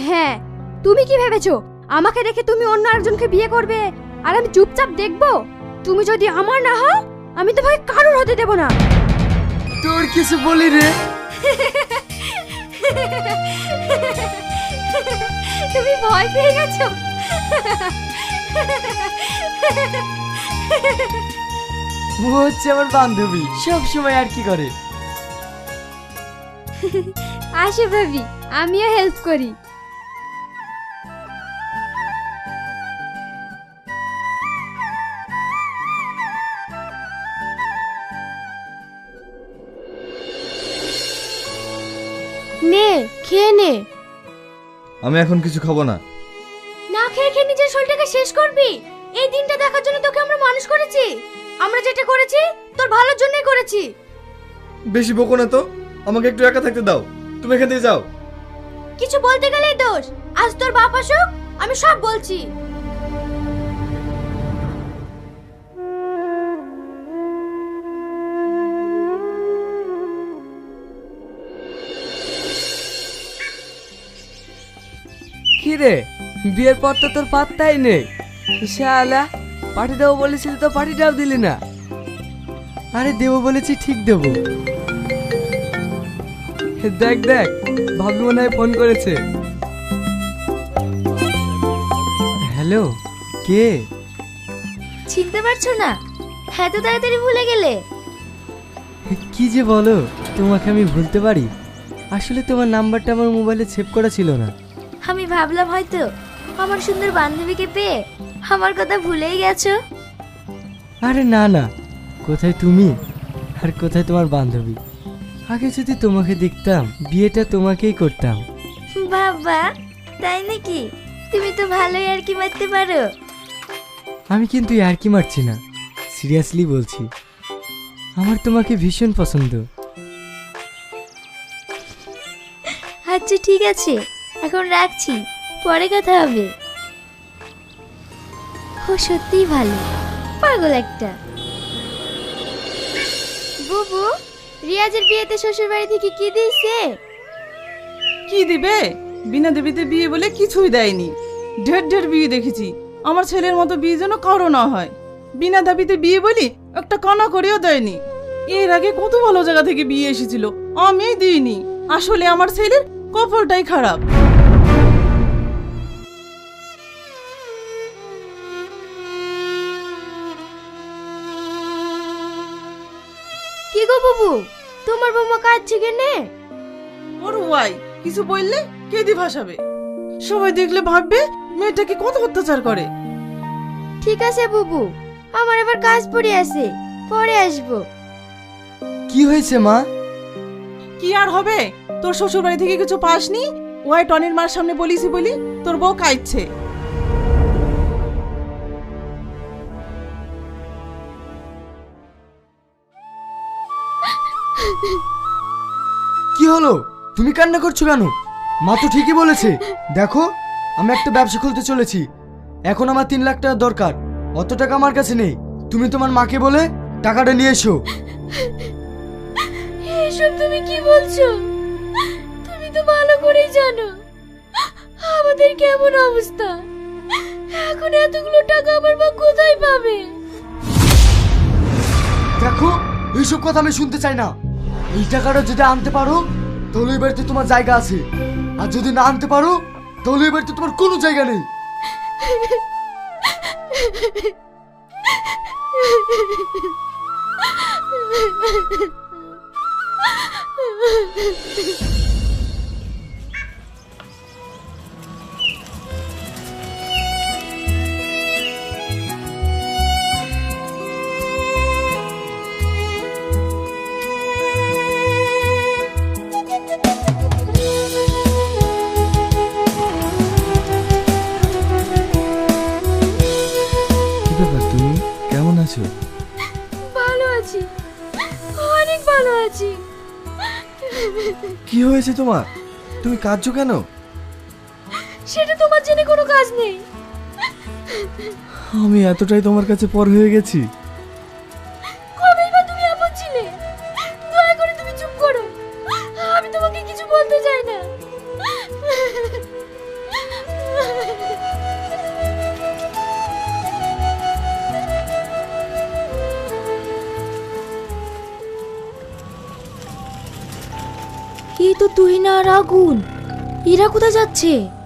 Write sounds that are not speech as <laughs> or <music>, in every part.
হ্যাঁ তুমি কি ভেবেছো? আমাকে রেখে তুমি অন্য আরেকজনকে বিয়ে করবে? আর আমি চুপচাপ দেখব? তুমি যদি আমার না হও আমি তো তোমাকে কারোর হতে দেব না। তোর কিছু বলি রে। তুমি ভয় পেয়ে গেছো? ও হচ্ছে আমার বান্ধবী সব সময় আর কি করে? আসো ভাবি আমিও হেল্প করি। আমি এখন কিছু খাব না। না খেয়ে খেয়ে নিজের শরীরটাকে শেষ করবি? এই দিনটা দেখার জন্য তোকে আমরা মানুষ করেছি। আমরা যেটা করেছি তোর ভালোর জন্যই করেছি। বেশি বকো না তো। আমাকে একটু একা থাকতে দাও। তুমি এখান থেকে যাও। কিছু বলতে গেলেই দোষ। আজ তোর বাপ আসুক আমি সব বলছি। কি রে বিয়ের পর তো তোর পাত্তাই নেই। শালা পার্টি দেবো বলেছিলি তো পার্টিটাও দিলি না। আরে দেবো বলেছি ঠিক দেবো। দেখ দেখ ভাবি মনে হয় ফোন করেছে। হ্যালো কে? চিনতে পারছ না? এত তাড়াতাড়ি ভুলে গেলে। কি যে বলো তোমাকে আমি ভুলতে পারি। আসলে তোমার নাম্বারটা আমার মোবাইলে সেভ করা ছিল না। আমি ভাবলাম হয়তো আমার সুন্দর বান্ধবীকে পেয়ে আমার কথা ভুলেই গেছো। আরে না না। কোথায় তুমি? আর কোথায় তোমার বান্ধবী? আগে যদি তোমাকে দেখতাম বিয়েটা তোমাকেই করতাম। বাবা তাই নাকি? তুমি তো ভালোই আর কি মারতে পারো। আমি কিন্তু আর কি মারছি না। সিরিয়াসলি বলছি। আমার তোমাকে ভীষণ পছন্দ। আচ্ছা ঠিক আছে। এখন রাখছি, পরে কথা হবে। ও, সত্যিই ভালো। পাগল একটা। বুবু, রিয়াজের বিয়েতে শ্বশুর বাড়ি থেকে কি দিয়েছে? কি দিবে? বিনা দেবীতে বিয়ে বলে কিছুই দেয়নি। ঢের ঢের বিয়ে দেখেছি। আমার ছেলের মতো বিয়ে যেন কারও না হয়। বিনা দাবিতে বিয়ে বলি একটা কানা করেও দেয়নি। এর আগে কত ভালো জায়গা থেকে বিয়ে এসেছিল আমি দিইনি। আসলে আমার ছেলের কপালটাই খারাপ। বুবু? তোমার বৌমা কাঁদছে কেনে? ওর ওয়াই কিছু বললে কেদি ভাসাবে। সবাই দেখলে ভাববে মেয়েটাকে কত অত্যাচার করে। ঠিক আছে বুবু আমার এবার কাজ পড়ে আছে পরে আসব। কি হয়েছে মা? কি আর হবে? তোর শ্বশুর বাড়ি থেকে কিছু পাসনি? ওয়াই টনির মার সামনে বলিসি বলি তোর বউ কাইচ্ছে কি হলো? তুমি কান্না করছ কেন? মা তো ঠিকই বলেছে। দেখো আমি একটা ব্যবসা খুলতে চলেছি। এখন আমার তিন লাখ টাকা দরকার। অত টাকা আমার কাছে নেই। তুমি তোমার মাকে বলে টাকাটা নিয়ে এসো। এসব তুমি কি বলছো? তুমি তো ভালো করেই জানো। আমাদের কেমন অবস্থা? এখন এতগুলো টাকা আমার মা কোথায় পাবে? দেখো এইসব কথা আমি শুনতে চাই না। এই টাকাটা যদি আনতে পারো, তাহলে বাড়িতে তোমার জায়গা আছে। আর যদি না আনতে পারো, তাহলে বাড়িতে তোমার কোনো জায়গা নেই। কি <laughs> আছি। অনেক ভালো আছি। কি হয়েছে তোমার? তুমি কাঁদছো কেন? সেটা তোমার জেনে কোনো কাজ নেই। আমি এতটাই তোমার কাছে পর হয়ে গেছি। তুহিনা আর আগুন। এরা কোথায় যাচ্ছে?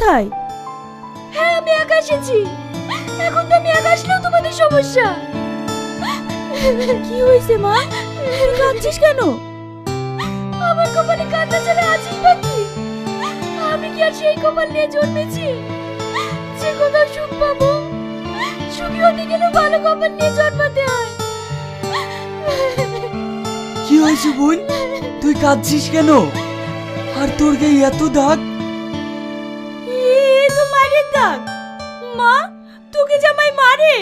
কোথায়? হ্যাঁ আমি একা এসেছি। এখন তো আমি একা আসলেও তোমাদের সমস্যা। কি হয়েছে মা? তুই কাঁদছিস কেন? আমার কপালে কান্না ছাড়া আছিস বাকি আমি কি আর সেই কপাল নিয়ে জন্মেছি? যে কোথাও সুখ পাবো সুখী হতে গেলে ভালো কপাল নিয়ে জন্মাতে হয়। কি হয়েছে বোন তুই কাঁদছিস কেন? আর তোর গায়ে এত দাগ? দাগ মা তোকে জামাই মারে।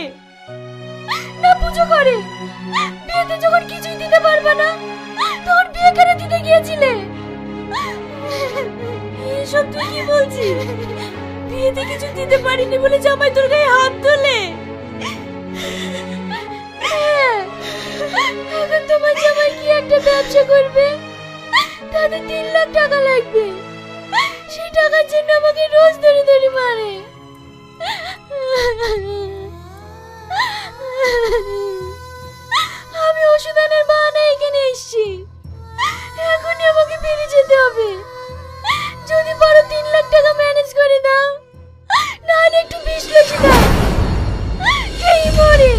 না পুজো করে। বিয়েতে যখন কিছুই দিতে পারবে না তখন বিয়ে কেন দিতে গিয়েছিলে? এসব তুই কি বলছিস? বিয়েতে কিছু দিতে পারিনি বলে জামাই তোর গায়ে হাত তোলে। হ্যাঁ, এখন তোমার জামাই কি একটা ব্যবসা করবে? তাতে তিন লাখ টাকা লাগবে। সেই টাকার জন্য আমাকে রোজ ধরে ধরে মারে। আমি ওষুধ আনার বাহানা এখানে এসেছি। এখনই আমাকে বেরিয়ে যেতে হবে। যদি পারো তিন লাখ টাকা ম্যানেজ করে দাও, নাহলে একটু বিষ লক্ষ্য দাও। এই মরে।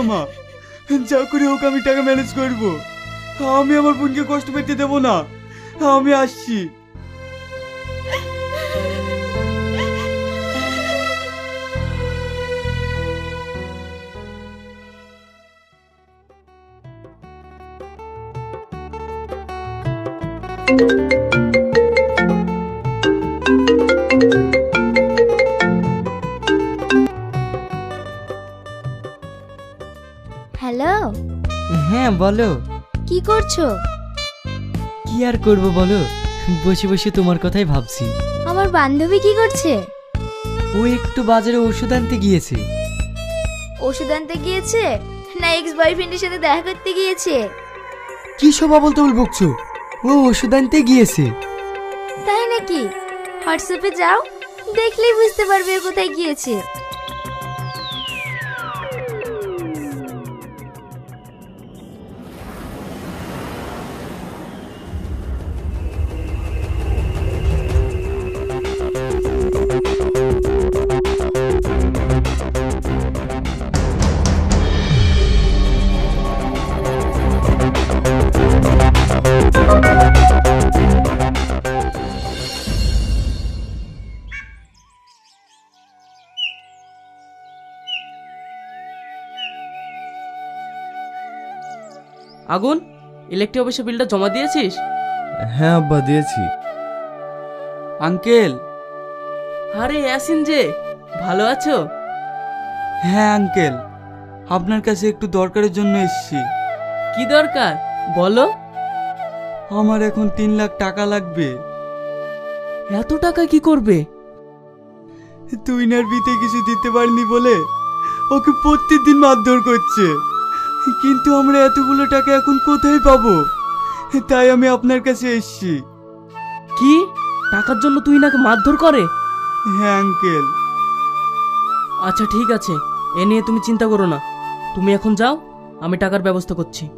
না, মা। যা হোক, আমি টাকা ম্যানেজ করব আমি আমার বোনকে কষ্ট পেতে দেবো না। আমি আসছি। হ্যালো বলো। কি করছ? কি আর করব বলো? বসে বসে তোমার কথাই ভাবছি। আমার বান্ধবী কি করছে? ও একটু বাজারে ওষুধ আনতে গিয়েছে। ওষুধ আনতে গিয়েছে? না এক্স বয়ফ্রেন্ডের সাথে দেখা করতে গিয়েছে? কি সব বলতে বল বকছো ও ওষুধ আনতে গিয়েছে। তাই নাকি? হোয়াটসঅ্যাপে যাও দেখলেই বুঝতে পারবে কোথায় গিয়েছে। আগুন ইলেকট্রিক অফিসে বিলটা জমা দিয়েছিস? হ্যাঁ আব্বা দিয়েছি। আঙ্কেল। আরে ইয়াসিন যে ভালো আছো? হ্যাঁ আঙ্কেল। আপনার কাছে একটু দরকারের জন্য এসেছি। কি দরকার? বলো। আমার এখন তিন লাখ টাকা লাগবে। এত টাকা কি করবে? তুই নার বিতে কিছু দিতে পারিনি বলে ওকে প্রত্যেকদিন মারধর করছে। কিন্তু আমরা এতগুলো টাকা এখন কোথায় পাবো? তাই আমি আপনার কাছে এসেছি। কি? টাকার জন্য তুই নাকি মারধর করে? হ্যাঁ আঙ্কেল। আচ্ছা ঠিক আছে। এ নিয়ে তুমি চিন্তা করো না। তুমি এখন যাও আমি টাকার ব্যবস্থা করছি।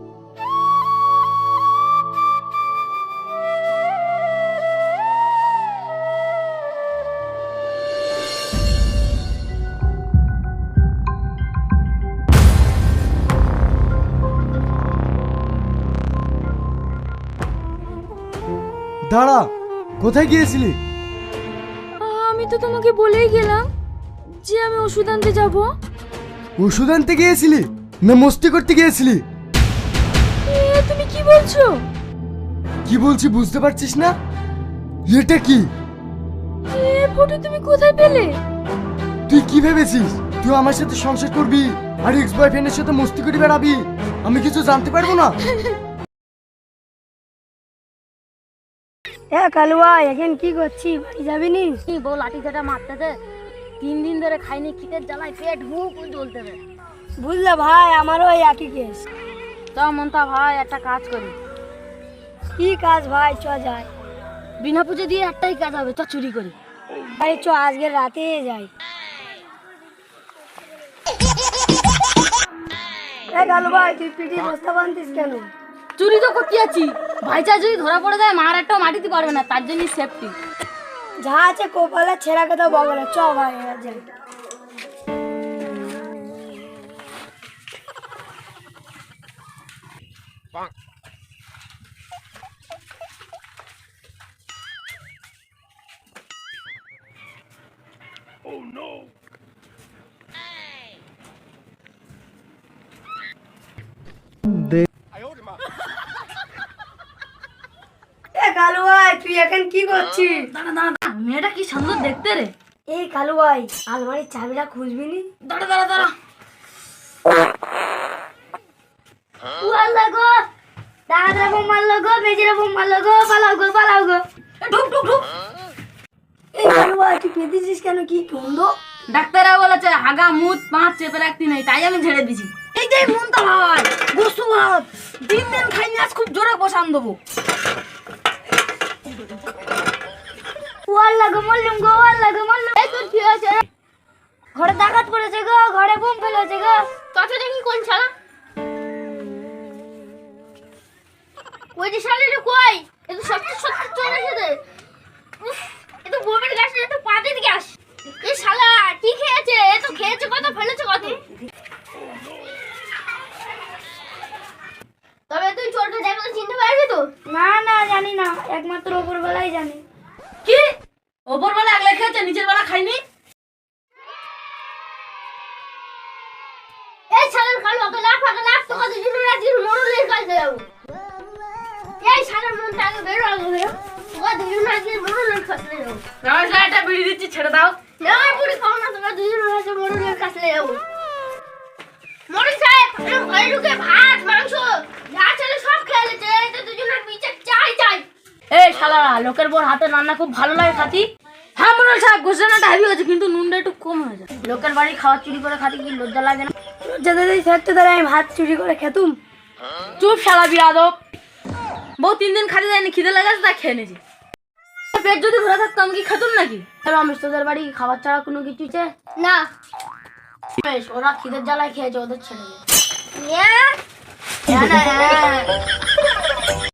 কোথায় গিয়েছিলি? আমি তো তোমাকে বলেই গেলাম যে আমি ওষুধ আনতে যাব। ওষুধ আনতে গিয়েছিলি? না মস্তি করতে গিয়েছিলি? এ তুমি কি বলছো? কি বলছি বুঝতে পারছিস না? এটা কি? এ ফটো তুমি কোথায় পেলে? তুই কি ভেবেছিস? তুই আমার সাথে সংসার করবি? আর এক্স বয়ফ্রেন্ডের সাথে মস্তি করে বেড়াবি? আমি কিছু জানতে পারব না? <laughs> হ্যাঁ কালুয়া এখন কি করছি? বাড়ি যাবি নি? বউ লাঠি ঝাঁটা মারতেছে তিন দিন ধরে খাইনি খিদের জ্বালায় পেট হুক জ্বলতে বুঝলে ভাই আমারও ওই একই কেস চ মন্তা ভাই একটা কাজ করি। কি কাজ ভাই? চ যায় বিনা পুজো দিয়ে একটাই কাজ হবে চ চুরি করি। ভাই চ আজকে রাতে যাই। <laughs> এ কালু ভাই তুই পিঠে বস্তা বানতিস কেন? চুরি তো করতে যাচ্ছি। ভাইচা যদি ধরা পড়ে যায় মার একটাও মাটিতে পারবে না তার জন্যই সেফটি যা আছে কপালে ছেঁড়া কথা বগলে চ ভাই যাই এ কালু ভাই তুই দাঁড়া দাঁড়া দাঁড়া। মেয়েটা কি সুন্দর দেখতে রে? এই কালু ভাই আলমারির চাবিটা খুঁজবি নি দাঁড়া দাঁড়া। দাঁড়া গো। দাদা বোম মারলো গো মেজেরা বোম মারলো গো পালাও গো পালাও গো। ঢুক ঢুক ঢুক। এই কালু ভাই তুই পেতেছিস কেন? কি গন্ধ? ডাক্তাররা বলেছে হাগা মুত পাঁচ চেপে রাখতে নেই তাই আমি ঝেড়ে দিছি। এই যে ভাই ভাত দিন দিন খাইনি আজ খুব জোরে বসান দেবো। ওয়াল্লা গো মল্লুম গো ওয়াল্লা গো মল্লুম এই তোর কি হয়েছে? ঘরে ডাকাত পড়েছে গো ঘরে বোম ফেলেছে গো। চাচা দেখি কোন শালা? ওই যে শালাটা কই? এ তো সত্যি সত্যি চলে গেছে এ তো বোমের গাছ এ তো পাতের গাছ। এই শালা কি খেয়েছে? এ তো খেয়েছে কত ফেলেছে কত? তবে তুই চোরটা দেখলে চিনতে পারবি তো? না না জানি না। একমাত্র ওপরবেলাই জানি। কি? ওপর বেলা আগলে খেয়েছে নিচের বেলা খাইনি? এই শালার কালো ওকে মরলের কাছে যাব। এই শালার মনটা আগে বেরো আগে বেরো। তোকে দুজন রাজি মরলের কাছে যাব। আমার শালাটা বিড়ি দিচ্ছি ছেড়ে দাও। না খাও না তোকে দুজন রাজি মরলের কাছে যাব। মরুন সাহেব এরকম ঘরে ঢুকে ভাত মাংস যা ছেলে সব খেয়ে তো দুজনের বিচার চাই চাই। এই শালারা লোকের বর হাতে রান্না খুব ভালো লাগে খাতি। হ্যাঁ মনে সাহেব ঘোষণাটা হেভি হয়েছে কিন্তু নুনটা একটু কম হয়েছে লোকের বাড়ি খাওয়া চুরি করে খাতি কি লজ্জা লাগে না? লজ্জা এই থাকতে তারা আমি ভাত চুরি করে খেতুম। চুপ শালা বিয়াদব। বউ তিন দিন খাতে যায়নি খিদে লাগাছে তা খেয়ে নিয়েছি। পেট যদি ভরে থাকতো আমি কি খেতুম নাকি? রমেশ তোদের বাড়ি খাবার ছাড়া কোনো কিছু চে না। রমেশ ওরা খিদের জ্বালায় খেয়েছে ওদের ছেড়ে। হ্যাঁ হ্যাঁ।